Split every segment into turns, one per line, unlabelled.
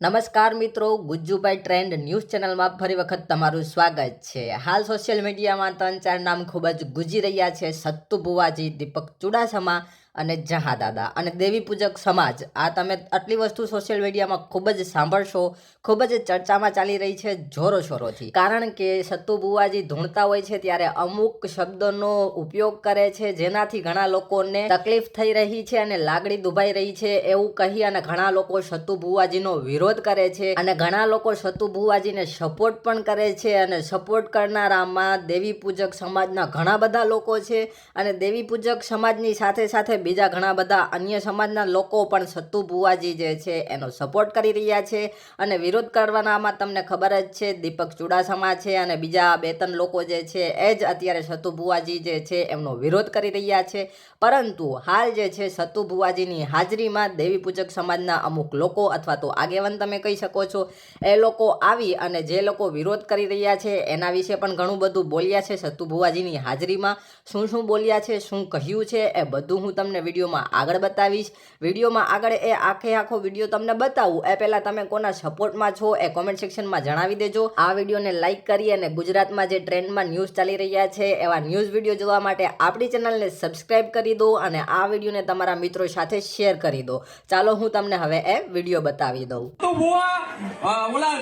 નમસ્કાર મિત્રો, Gujjubhai trend news ચેનલમાં ફરી વખત તમારું સ્વાગત છે. હાલ સોશિયલ મીડિયામાં ત્રણ ચાર નામ ખૂબ જ ગુજી રહ્યા છે. સત્તુ ભુવાજી, દીપક ચુડાસમા અને જહાદાદા અને દેવી પૂજક સમાજ, આ તમે આટલી વસ્તુ સોશિયલ મીડિયામાં ખૂબ જ સાંભળશો, ખૂબ જ ચર્ચામાં ચાલી રહી છે જોરો શોરોથી કારણ કે સત્તુ બુવાજી ધૂણતા હોય છે ત્યારે અમુક શબ્દોનો ઉપયોગ કરે છે, જેનાથી ઘણા લોકોને તકલીફ થઈ રહી છે અને લાગણી દુભાઈ રહી છે એવું કહી અને ઘણા લોકો સત્તુ બુવાજીનો વિરોધ કરે છે અને ઘણા લોકો સત્તુ બુવાજીને સપોર્ટ પણ કરે છે અને સપોર્ટ કરનારામાં દેવી પૂજક સમાજના ઘણા બધા લોકો છે અને દેવી પૂજક સમાજની સાથે સાથે બીજા ઘણા બધા અન્ય સમાજના લોકો પણ સત્તુ ભુવાજી જે છે એનો સપોર્ટ કરી રહ્યા છે અને વિરોધ કરવાનામાં તમને ખબર જ છે, દીપક ચુડાસમા છે અને બીજા બે ત્રણ લોકો જે છે એ જ અત્યારે સત્તુ ભુવાજી જે છે એમનો વિરોધ કરી રહ્યા છે. પરંતુ હાલ જે છે સત્તુ ભુવાજીની હાજરીમાં દેવી પૂજક સમાજના અમુક લોકો અથવા તો આગેવાન તમે કહી શકો છો, એ લોકો આવી અને જે લોકો વિરોધ કરી રહ્યા છે એના વિશે પણ ઘણું બધું બોલ્યા છે સત્તુ ભુવાજીની હાજરીમાં. શું શું બોલ્યા છે, શું કહ્યું છે એ બધું હું તમને વિડીયોમાં આગળ બતાવીશ. વિડીયોમાં આગળ એ આખે આખો વીડિયો તમને બતાવું. એ પહેલાં તમે કોના સપોર્ટમાં છો એ કોમેન્ટ સેક્શનમાં જણાવી દેજો. આ વિડીયોને લાઇક કરી અને ગુજરાતમાં જે ટ્રેન્ડમાં ન્યૂઝ ચાલી રહ્યા છે, એવા ન્યૂઝ વીડિયો જોવા માટે આપણી ચેનલને સબસ્ક્રાઇબ કરી દો અને આ વિડીયોને તમારા મિત્રો સાથે શેર કરી દો. ચાલો હું તમને હવે એ વીડિયો બતાવી દઉં.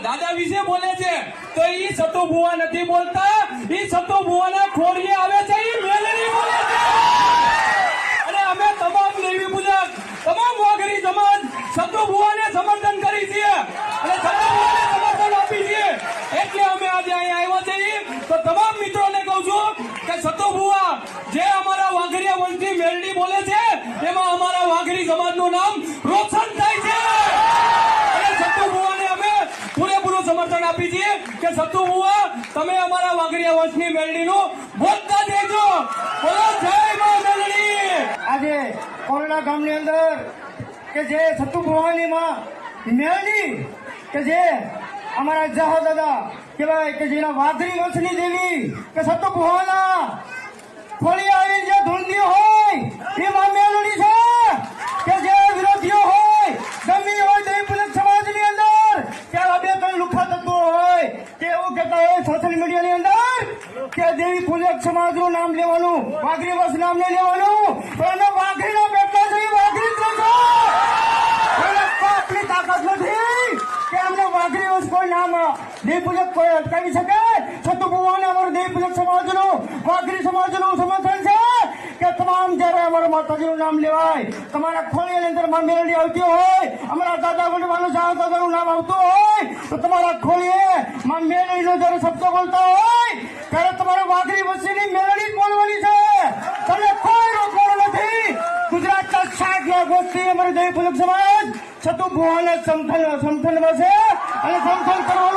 દાદા વિશે બોલે છે. તો એ સતુ ભુવા નથી બોલતા. એ સતુ ભુવાના ખોડીએ આવે છે ઈ મેલડી બોલે છે અને અમે તમામ દેવી પૂજક તમામ વાઘરી સમાજ સતુ ભુવાને સમર્થન કરી છીએ અને સતુ ભુવાને સમર્થન આપી છીએ એટલે અમે આજે અહીંયા આવ્યા છીએ તો તમામ મિત્રોને કહું છું કે સતુ ભુવા જે અમારા વંશી મેલડી બોલે છે? એમાં અમારા વાઘરી સમાજનું નામ રોશન થાય છે. અને સત્તુભુવાને અમે પૂરેપૂરું સમર્થન આપી છીએ કે સત્તુભુવા તમે અમારા વાઘરી વંશની મેલડીનું બોલતા દેજો. બોલો, જય મા મેલડી
આજે કોરોના ગામની અંદર કે જે સતુ ભવાની માં મેળવી કે જે અમારા જહા દાદા કહેવાય કે જેના વાઘરી વંશની દેવી, કે સતુ ખોલી આવીને જે ધૂંધી હોય એ માં છે કે જે વિરોધીઓ હોય, ગમે હોય પૂજક સમાજની અંદર આવા બે ત્રણ લુખા તત્વો હોય, કે એવું કહેતા હોય સોશિયલ મીડિયાની અંદર, કે દેવી પૂજક સમાજનું નામ લેવાનું વાઘરી વંશ નામ નહીં લેવાનું, તો એને વાઘરીના પેટમાં જઈ વાઘરી જ આપણી તાકાત નથી કે એમને વાઘરી વંશ કોઈ નામ, દેવી પૂજક કોઈ અટકાવી શકે? છતું ભગવાન અમારું દેવી પૂજક સમાજનું વાઘરી સમાજનું સમર્થન છે તમામ જ્યારે અમારા માતાજીનું નામ લેવાય, તમારા ખોળીની અંદરમાં મેલડી આવતી હોય, અમારા દાદા વડવાનું શાહ દાદાનું નામ આવતું હોય, તો તમારા ખોળીએ માં મેળવીનો જ્યારે શબ્દ બોલતા હોય, ત્યારે તમારે વાઘરી વસ્તીની જ બોલવાની છે. તમને કોઈ રોકવાનું નથી. ગુજરાતના સાત લાખ વસ્તી અમારી દેવી પુલક સમાજ, છતું ભુવાને સમથન સમથનમાં છે. અને સમથન કરવાનું છે તો